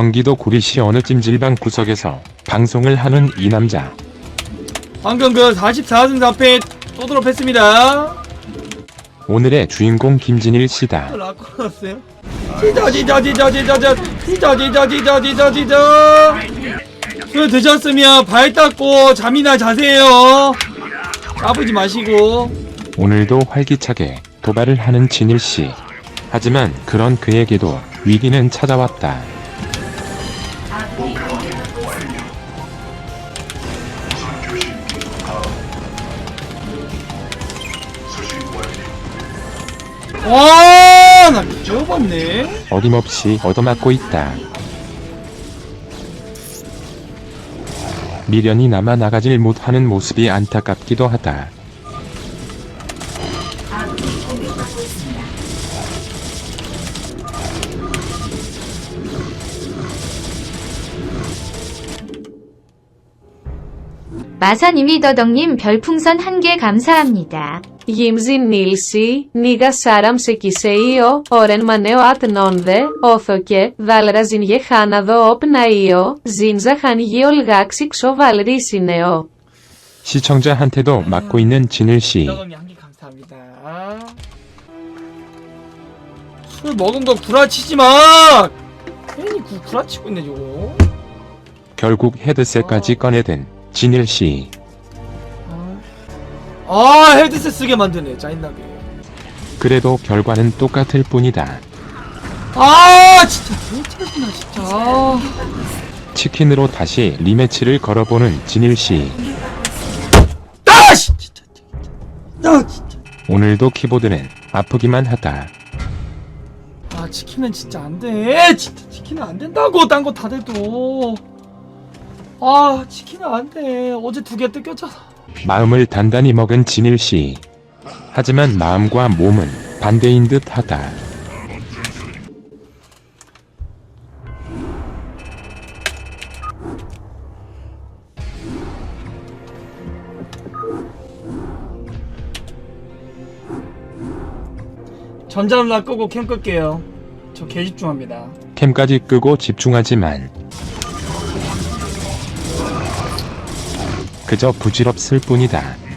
경기도 구리시 어느 찜질방 구석에서 방송을 하는 이 남자. 방금 그 44승 4패 쏘도록 했습니다. 오늘의 주인공 김진일 씨다. 지저 지저 지저 지저 저 지저 지저 지저 지저 지저 술 드셨으면 발 닦고 잠이나 자세요. 까부지 마시고 오늘도 활기차게 도발을 하는 진일 씨. 하지만 그런 그에게도 위기는 찾아왔다. 와 나 미쳐봤네. 어김없이 얻어맞고 있다. 미련이 남아 나가질 못하는 모습이 안타깝기도 하다. 마사님이 더덕님 별풍선 한 개 감사합니다. Γυμζινίλση, νίγα σάραμ σε κισέιο, όρεν μανέο ατνόνδε, όθοκε, δάλραζιν γεχάναδο όπναΐο, ζίνζα χανγί ολγάξι ξοβαλρίσινεο. 시청자한테도 맞고 있는 진일 씨. 너감이 한개 감사합니다. 술 먹은 거 구라치지 마. 괜히 구, 구라치고 있네 저거. 결국 헤드셋까지 꺼내든 진일 씨. 아 헤드셋 쓰게 만드네 짜증나게. 그래도 결과는 똑같을 뿐이다. 아 진짜 왜 짜증나 진짜. 아. 치킨으로 다시 리매치를 걸어보는 진일 씨. 아 씨, 진짜. 나 진짜. 오늘도 키보드는 아프기만 하다. 아 치킨은 진짜 안 돼. 진짜 치킨은 안 된다고 딴 거다 돼도. 아 치킨은 안 돼. 어제 두 개 뜯겼잖아. 마음을 단단히 먹은 진일 씨. 하지만 마음과 몸은 반대인 듯 하다. 전자누나 끄고 캠 끌게요. 저 개 집중합니다. 캠까지 끄고 집중하지만 그저 부질없을 뿐이다.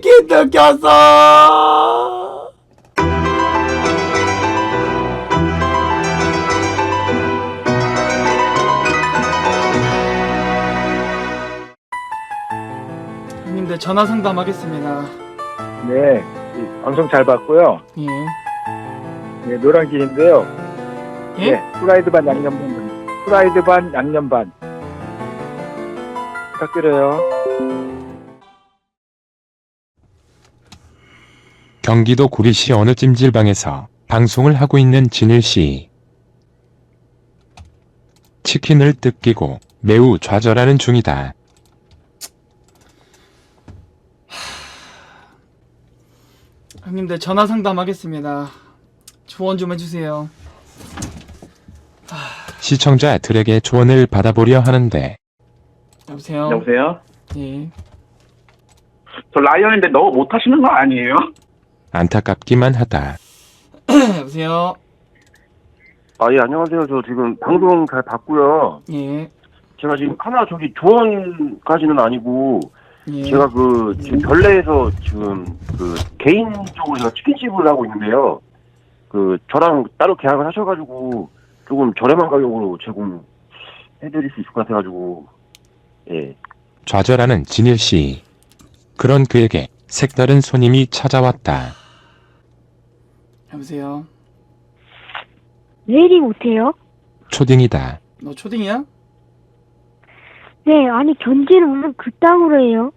치킨 느꼈어. 형님들 전화 상담하겠습니다. 네, 이 방송 잘 봤고요. 예. 네, 노란길인데요. 예? 네, 프라이드 반 양념 반, 프라이드 반 양념 반. 부탁드려요. 경기도 구리시 어느 찜질방에서 방송을 하고 있는 진일 씨. 치킨을 뜯기고 매우 좌절하는 중이다. 형님들 전화 상담하겠습니다. 조언 좀 해주세요. 시청자들에게 조언을 받아보려 하는데 여보세요. 여보세요? 예. 저 라이언인데 너무 못하시는 거 아니에요? 안타깝기만 하다. 여보세요. 아, 예, 안녕하세요. 저 지금 방송 잘 봤고요. 예. 제가 지금 하나 저기 조언까지는 아니고, 예. 제가 그, 지금 별내에서 지금 그 개인적으로 제가 치킨집을 하고 있는데요. 그, 저랑 따로 계약을 하셔가지고, 조금 저렴한 가격으로 제공해드릴 수 있을 것 같아가지고, 예. 좌절하는 진일 씨. 그런 그에게 색다른 손님이 찾아왔다. 여보세요. 왜 이리 못해요? 초딩이다. 너 초딩이야? 네, 아니 견제를 오늘 그따구로 해요.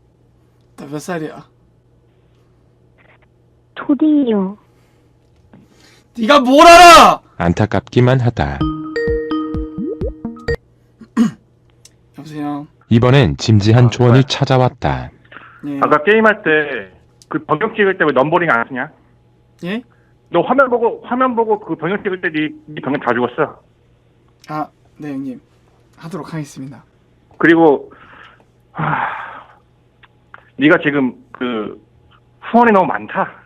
나 몇 살이야? 초딩이요. 네가 뭘 알아? 안타깝기만 하다. 여보세요. 이번엔 짐지한 아, 조언이 네. 찾아왔다. 예. 아까 게임할 때그 번역 찍을 때 왜 넘버링 안 쓰냐? 예? 너 화면 보고 화면 보고 그 번역 찍을 때네 네 번역 다 죽었어. 아, 네 형님. 하도록 하겠습니다. 그리고 하... 네가 지금 그 후원이 너무 많다.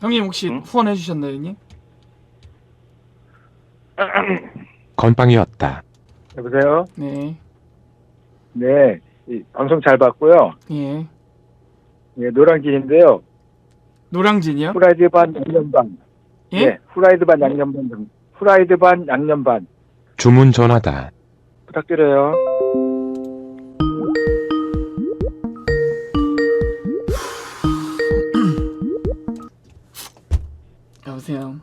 형님 혹시 응? 후원해 주셨나요, 형님? 건빵이었다. 여보세요? 네. 네. 이 방송 잘 봤고요. 예. 예, 노량진인데요. 노량진이요? 후라이드 반 양념 반. 예? 네, 후라이드 반 양념 반. 등. 후라이드 반 양념 반. 주문 전화다. 부탁드려요. 여보세요.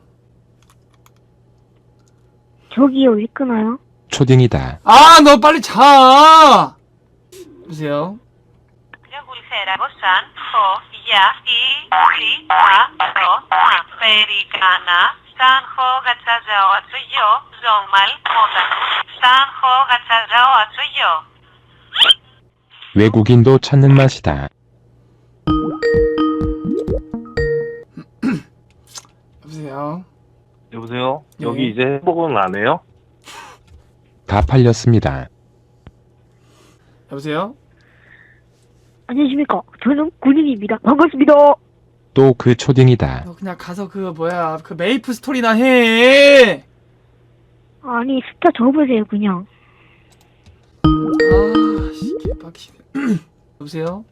저기요, 왜 끊어요? 초딩이다. 아, 너 빨리 자. 보세요. 외국인도 찾는 맛이다. 여보세요. 여보세요? 여기 네. 이제 행복은 안 해요? 다 팔렸습니다. 여보세요. 안녕하십니까. 저는 군인입니다. 반갑습니다. 또 그 초딩이다. 너 그냥 가서 그 뭐야 그 메이플 스토리나 해. 아니, 숫자 접으세요, 그냥. 아씨 개빡치네. 여보세요.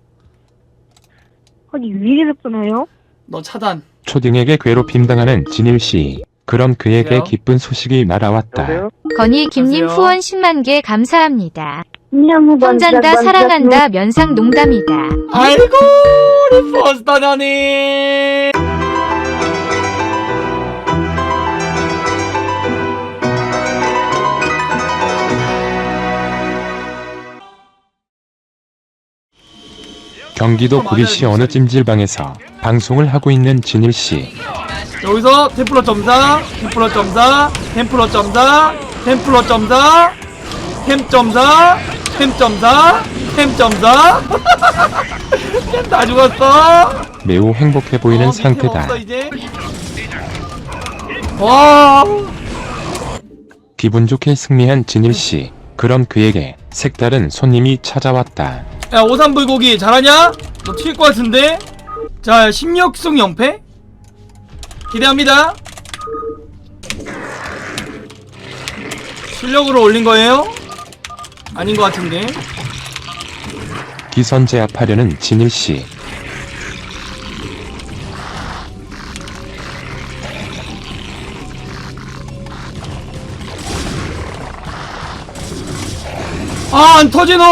아니, 왜 이래 끊어요? 너 차단. 초딩에게 괴롭힘 당하는 진일 씨. 그런 그에게 여보세요? 기쁜 소식이 날아왔다. 여보세요? 건희 김님 안녕하세요. 후원 10만 개 감사합니다. 뭐 혼잔다 사랑한다 면상 농담이다. 아이고 우리 버스타다니. 경기도 구리시 어느 찜질방에서 방송을 하고 있는 진일 씨. 여기서 템플러 점사, 템플러 점사, 템플러 점사, 템플러 점사, 템 점사, 템 점사, 템 점사. 템다 죽었어. 매우 행복해 보이는 어, 상태다. 없어, 이제. 와. 기분 좋게 승리한 진일 씨. 그런 그에게 색다른 손님이 찾아왔다. 야 오삼 불고기 잘하냐? 너 튈 것 같은데? 자 심력성 영패 기대합니다 실력으로 올린 거예요? 아닌 것 같은데 기선 제압하려는 진일 씨. 아 안 터지노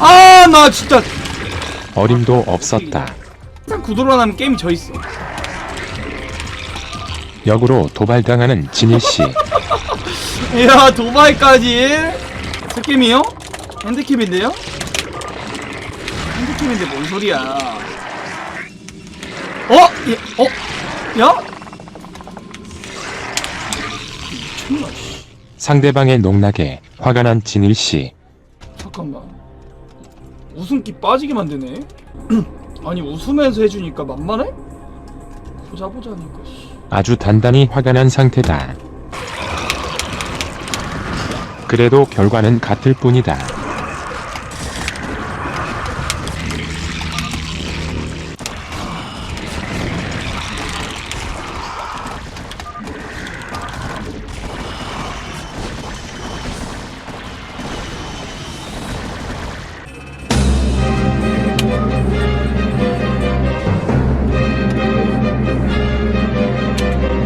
아 나 진짜 어림도 없었다. 딱 구도로 나면 게임이 져있어 역으로 도발당하는 진일 씨. 이야 도바이까지 스킴이요? 핸드킴인데요? 핸드킴인데 뭔 소리야 어? 예, 어? 야? 미쳤나 씨 상대방의 농락에 화가 난 진일 씨. 잠깐만 웃음기 빠지게 만드네 아니 웃으면서 해주니까 만만해? 보자 보자니까 씨. 아주 단단히 화가 난 상태다. 그래도 결과는 같을 뿐이다.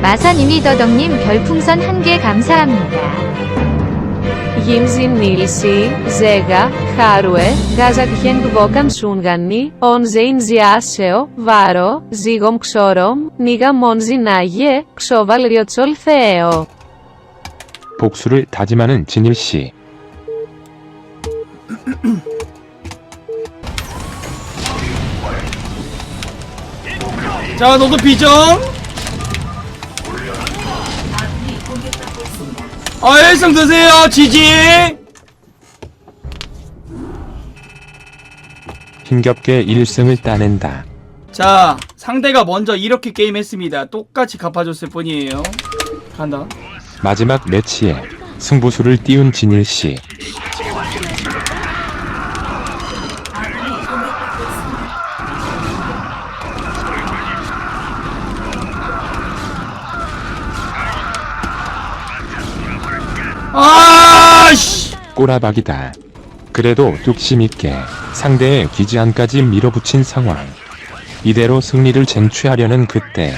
마선이미 더덕님 별풍선 한 개 감사합니다. Gimsin Nilsi, Zega, Harue, Gazakhen Dvokan Sungani, Onzein Ziaseo, Varo, Zigom Xorom, Niga Monzinaye, Xoval Riotsol Theo. 복수를 다짐하는 진일 씨. 자, 너도 비정. 아, 1승 드세요, 지지. 힘겹게 1승을 따낸다. 자, 상대가 먼저 이렇게 게임했습니다. 똑같이 갚아줬을 뿐이에요. 간다. 마지막 매치에 승부수를 띄운 진일 씨. 아, 씨. 꼬라박이다. 그래도 뚝심 있게 상대의 기지안까지 밀어붙인 상황. 이대로 승리를 쟁취하려는 그때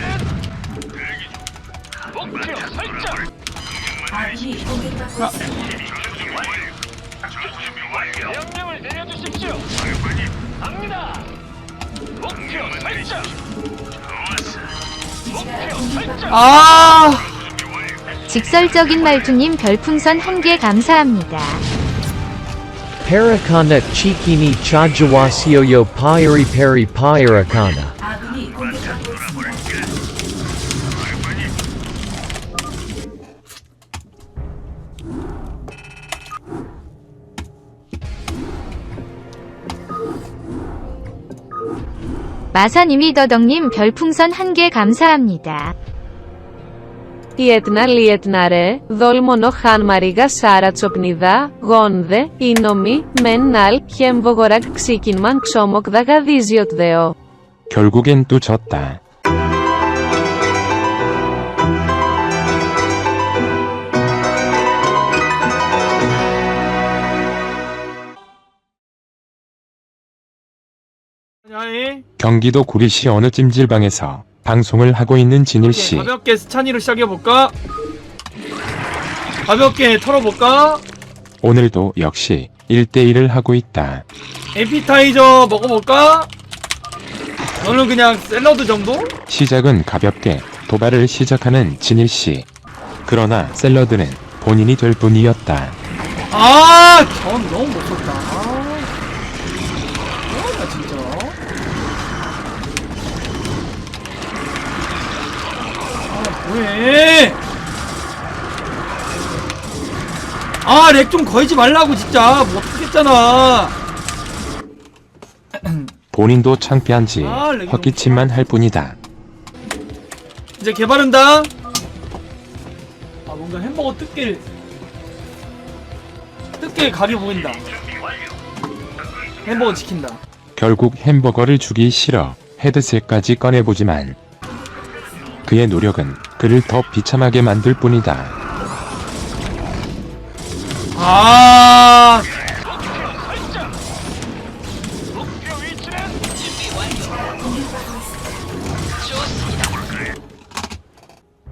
아, 직설적인 말투님 별풍선 한 개 감사합니다. Parakana chikini chajawasioyo pyri peri pyrakana. 마사님이 더덕님 별풍선 한 개 감사합니다. Ιετνα λιετνα ρε, δόλμονο χαν μαρίγα σάρα τσοπνιδά, γόνδε, ίνομι, μεν ναλ, χεμβογοράκ ξίκινμαν ξόμοκ δαγαδίζιοτ δεό. 결국엔 또 졌다. 야이. 경기도 구리시 어느 찜질방에서 방송을 하고 있는 진일 씨. 가볍게 스찬이로 시작해볼까? 가볍게 털어볼까? 오늘도 역시 1대1을 하고 있다. 에피타이저 먹어볼까? 너는 그냥 샐러드 정도? 시작은 가볍게 도발을 시작하는 진일 씨. 그러나 샐러드는 본인이 될 뿐이었다. 아, 전 너무 못 썼다. 아, 나 진짜. 아, 뭐해? 아, 렉 좀 걸지 말라고 진짜. 못 하겠잖아. 본인도 창피한지 아, 렉이 헛기침만 할 뿐이다. 이제 개발한다. 아, 뭔가 햄버거 뜯길 뜯길 가려 보인다. 햄버거 지킨다. 결국 햄버거를 주기 싫어 헤드셋까지 꺼내보지만 그의 노력은 그를 더 비참하게 만들 뿐이다. 아,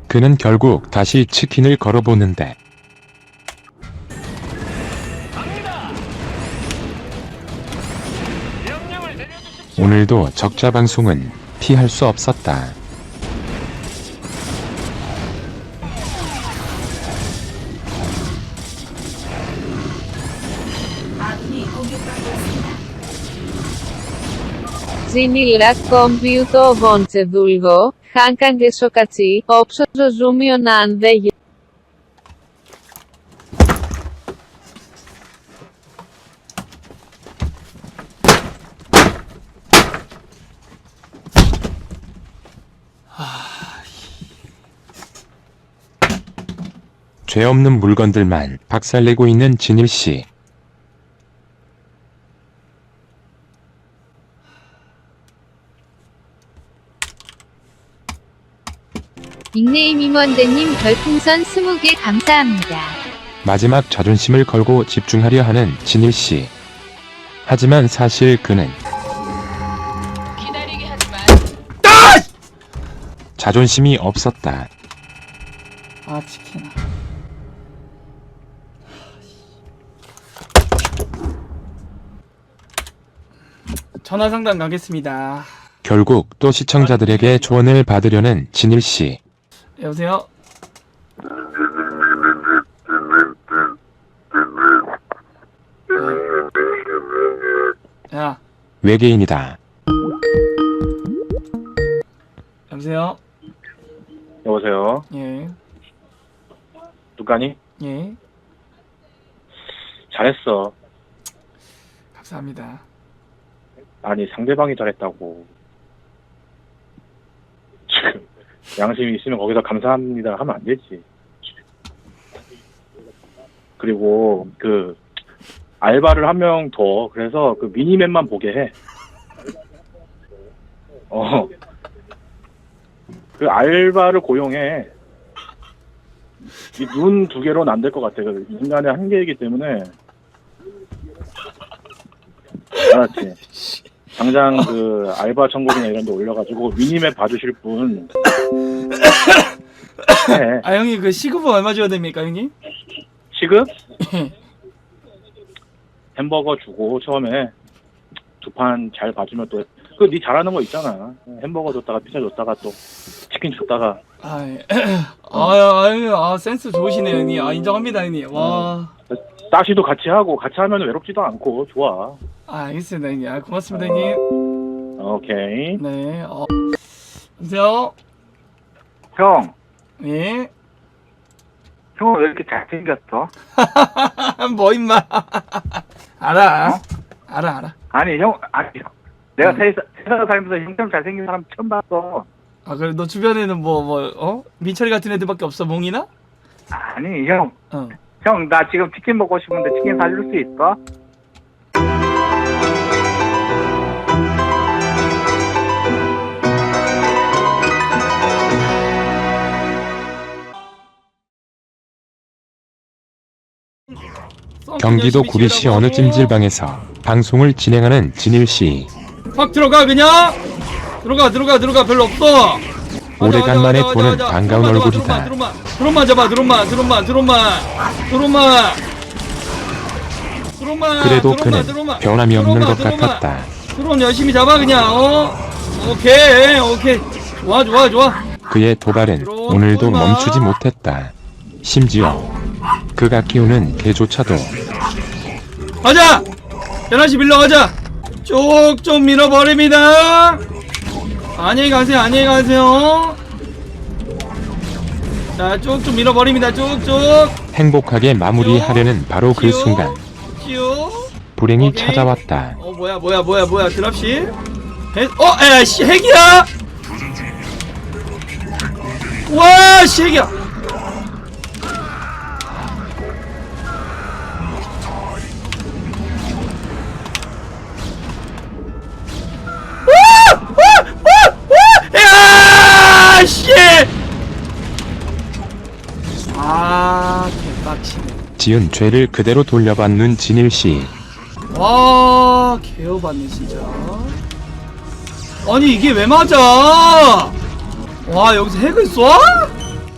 그는 결국 다시 치킨을 걸어보는데 오늘도 적자 방송은 피할 수 없었다. Zinilak compiuto vonce dulgo, hankan gesokaci, opso zozumion an de 죄 없는 물건들만 박살내고 있는 진일 씨. 닉네임 임원대님 별풍선 20개 감사합니다. 마지막 자존심을 걸고 집중하려 하는 진일 씨. 하지만 사실 그는 자존심이 없었다. 아 치킨 전화 상담 가겠습니다 결국 또 시청자들에게 조언을 받으려는 진일 씨. 여보세요 야 외계인이다. 여보세요 여보세요. 예 누가니? 예. 잘했어. 감사합니다. 아니 상대방이 잘했다고. 지금 양심이 있으면 거기서 감사합니다 하면 안 되지. 그리고 그 알바를 한 명 더 그래서 그 미니맵만 보게 해. 어. 그 알바를 고용해. 이 눈 두 개로는 안 될 것 같아. 그 인간의 한계이기 때문에. 알았지? 당장 그 알바 천국이나 이런 데 올려가지고 미니맵 봐주실 분. 해. 아 형님 그 시급은 얼마 줘야 됩니까 형님? 시급? 햄버거 주고 처음에 두 판 잘 봐주면 또 그 니 잘하는 거 있잖아 햄버거 줬다가 피자 줬다가 또 치킨 줬다가 아, 예. 아, 아유, 아, 센스 좋으시네요, 형님. 아, 인정합니다, 형님. 와. 따시도 같이 하고 같이 하면 외롭지도 않고 좋아 아, 알겠습니다, 형님. 아, 고맙습니다, 형님. 오케이 네, 어. 여보세요? 형 예? 형은 왜 이렇게 잘생겼어? 뭐, 임마. 알아. 알아, 알아. 아니 형 아니 형 내가 세상, 세상을 살면서 형처럼 잘생긴 사람 처음 봤어 아, 그래, 너 주변에는 뭐, 뭐, 어? 민철이 같은 애들밖에 없어, 몽이나? 아니 형 어. 형, 나 지금 치킨 먹고 싶은데 치킨 사줄 수 있어? 경기도 구리시 어느 찜질방에서 방송을 진행하는 진일 씨. 확 들어가, 그냥! 들어가, 들어가, 들어가, 별로 없어! 오래간만에 보는. 반가운 얼굴이다. 들어만 잡아, 들어만, 들어만, 들어만, 들어만. 들어만, 그래도 그는. 변함이 없는 것. 같았다. 드론 열심히 잡아 그냥 어 오케이 오케이 좋아 좋아 좋아 그의 도발은 오늘도 멈추지 못했다. 심지어 그가 키우는 개조차도. 가자! 연하씨 밀러 가자! 쭉 좀 밀어버립니다! 안녕히 가세요 안녕히 가세요. 자 쭉 좀 밀어버립니다 쭉쭉. 행복하게 마무리하려는 바로 그 순간. 쭉. 불행이 오케이. 찾아왔다. 어 뭐야 뭐야 뭐야 뭐야. 드랍십. 핵, 어 에이씨 핵이야! 와 씨 핵이야 야, 지은 죄를 그대로 돌려받는 진일 씨. 와, 개어봤네, 진짜. 아니, 이게 왜 맞아? 와, 여기서 핵을 쏴?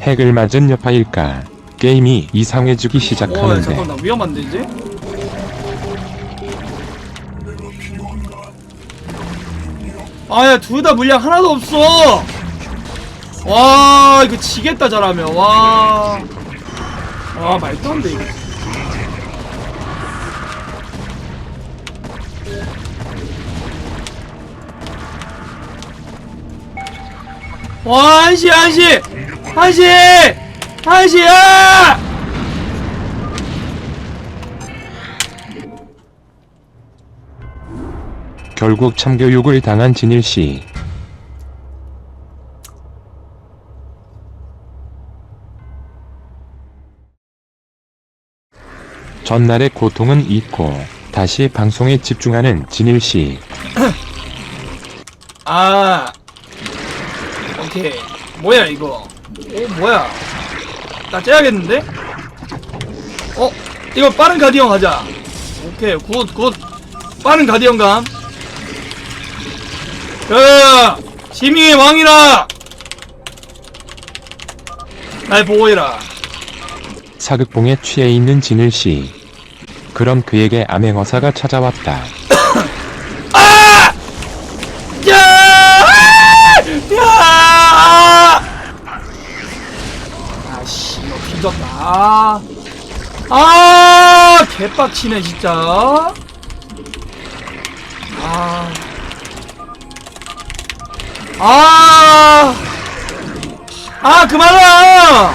핵을 맞은 여파일까? 게임이 이상해지기 어, 야, 시작하는데 잠깐, 나 위험한데, 이제? 아, 야, 둘 다 물량 하나도 없어! 와, 이거 지겠다, 잘하면. 와. 와, 말도 안 돼, 이거. 와, 한시, 한시! 한시! 한시야! 결국 참교육을 당한 진일 씨. 전날의 고통은 잊고 다시 방송에 집중하는 진일 씨. 아 오케이 뭐야 이거? 오 뭐야? 나 째야겠는데? 어 이거 빠른 가디언 가자. 오케이 굿굿. 빠른 가디언감. 그 지밍의 왕이라. 날 보호해라. 사극봉에 취해 있는 진일 씨. 그럼 그에게 암행어사가 찾아왔다. 아, 아, 개빡치네 진짜. 아, 아, 아, 그만아.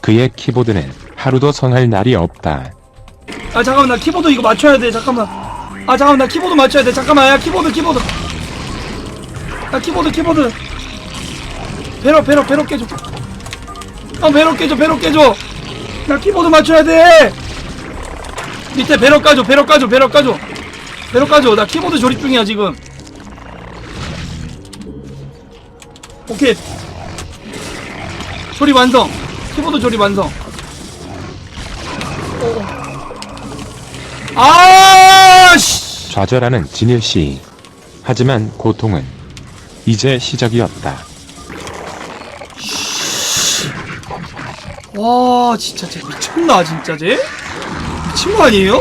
그의 키보드는 하루도 성할 날이 없다. 아 잠깐만 나 키보드 이거 맞춰야 돼 잠깐만. 아 잠깐만 나 키보드 맞춰야 돼. 잠깐만 야 키보드 키보드. 야 키보드 키보드 배로 배로 배로 깨줘. 아 배로 깨줘 배로 깨줘. 나 키보드 맞춰야 돼. 밑에 배로 까줘 배로 까줘 배로 까줘. 배로 까줘. 나 키보드 조립 중이야 지금. 오케이. 조립 완성. 키보드 조립 완성. 아, 씨. 좌절하는 진일 씨. 하지만 고통은 이제 시작이었다. 와, 진짜 쟤 미쳤나, 진짜 쟤? 미친 거 아니에요?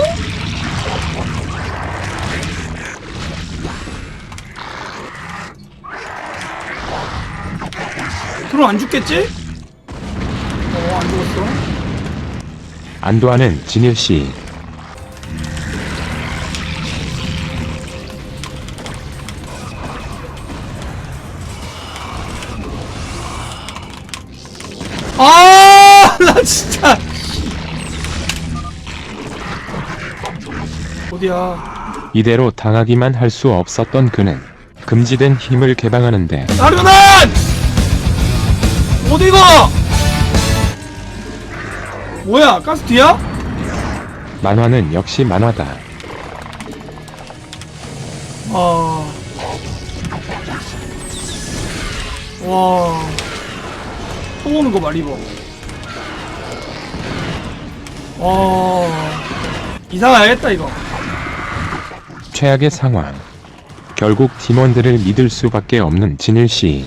그럼 안 죽겠지? 어, 안 죽었어. 안도하는 진일 씨. 진짜. 어디야? 이대로 당하기만 할 수 없었던 그는 금지된 힘을 개방하는데 나르난! 어디가? 뭐야, 가스 뒤야? 만화는 역시 만화다. 아. 와. 또 오는 거 봐, 리버. 와. 이상하겠다, 이거. 최악의 상황. 결국 팀원들을 믿을 수밖에 없는 진일 씨.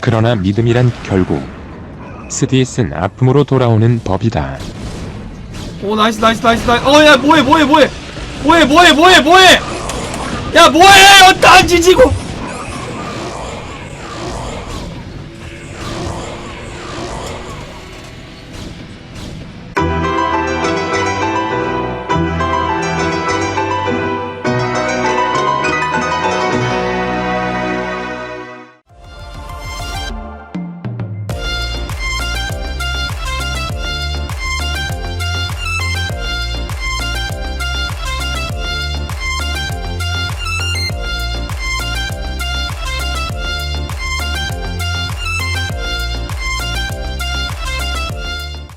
그러나 믿음이란 결국 스디슨 아픔으로 돌아오는 법이다. 오, 나이스, 나이스, 나이스, 나이스. 어, 야, 뭐해, 뭐해, 뭐해. 뭐해, 뭐해, 뭐해, 뭐해. 야, 뭐해! 어따 안 지지고.